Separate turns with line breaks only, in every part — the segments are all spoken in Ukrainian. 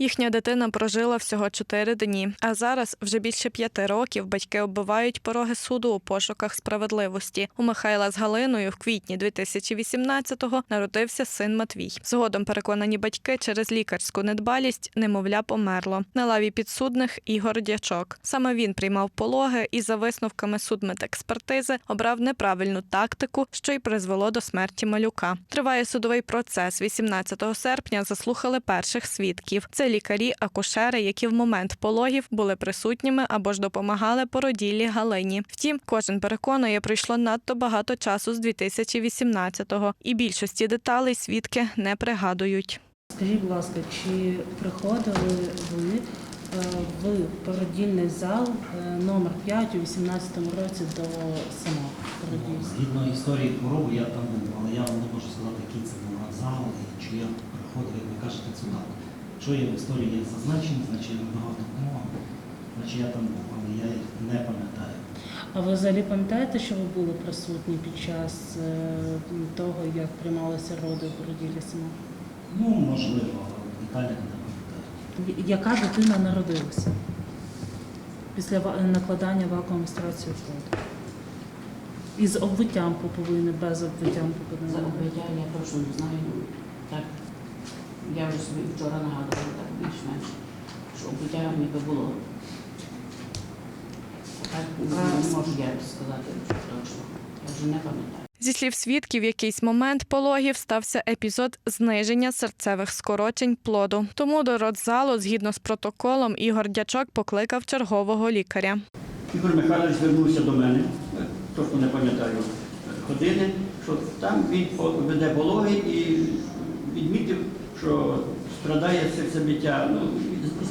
Їхня дитина прожила всього чотири дні. А зараз вже більше п'яти років батьки оббивають пороги суду у пошуках справедливості. У Михайла з Галиною в квітні 2018-го народився син Матвій. Згодом переконані батьки через лікарську недбалість немовля померло. На лаві підсудних Ігор Дячок. Саме він приймав пологи і за висновками судмедекспертизи обрав неправильну тактику, що й призвело до смерті малюка. Триває судовий процес. 18 серпня заслухали перших свідків. Це лікарі-акушери, які в момент пологів були присутніми або ж допомагали породіллі Галині. Втім, кожен переконує, пройшло надто багато часу з 2018-го, і більшості деталей свідки не пригадують.
Скажіть, будь ласка, чи приходили ви е, в породільний зал е, номер 5 у 18-му році до самого породільства?
Згідно історії хвороби, я там був, але я вам не можу сказати, який це був зал і чи я приходив, як ви кажете, сюди. Що є в історії є зазначені, значить я надавав допомогу, значить я там був, але я їх не пам'ятаю.
А ви взагалі пам'ятаєте, що ви були присутні під час е, того, як приймалися роди у породіллі самого?
Ну, можливо, але детально не пам'ятаю.
Яка дитина народилася після ва- накладання вакуумістрації плоду? Із обвиттям пуповини, без обвиттям
За
пуповини?
укриття я точно не знаю. Так, я вже собі вчора нагадувала так більш-менш, що укриття ніби було. Так, не можу я сказати точно. Я вже не пам'ятаю.
Зі слів свідків, в якийсь момент пологів стався епізод зниження серцевих скорочень плоду. Тому до родзалу, згідно з протоколом, Ігор Дячок покликав чергового лікаря.
Ігор Михайлович звернувся до мене, е, точно не пам'ятаю е, години, що там він веде пологи і відмітив, що страдає серцебиття. Ну,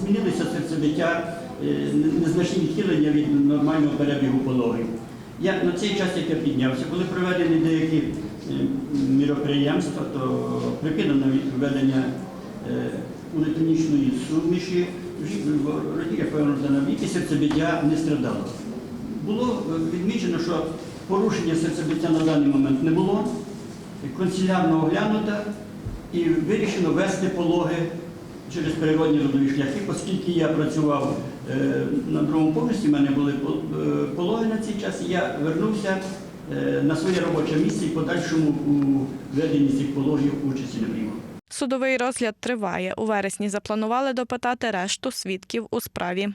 змінилося серцебиття, е, незначні відхилення від нормального перебігу пологів. Я на цей час, як я піднявся, були проведені деякі е, міроприємства, то припинено введення е, улетонічної суміші, родія певно на віки серцебиття не страдало. Було відмічено, що порушення серцебиття на даний момент не було, консилярно оглянуто і вирішено вести пологи через природні родові шляхи, оскільки я працював е, на другому поверсі, в мене були е, пологи на цей час, я вернувся е, на своє робоче місце і подальшому у веденні цих пологів участі не приймав.
Судовий розгляд триває. У вересні запланували допитати решту свідків у справі.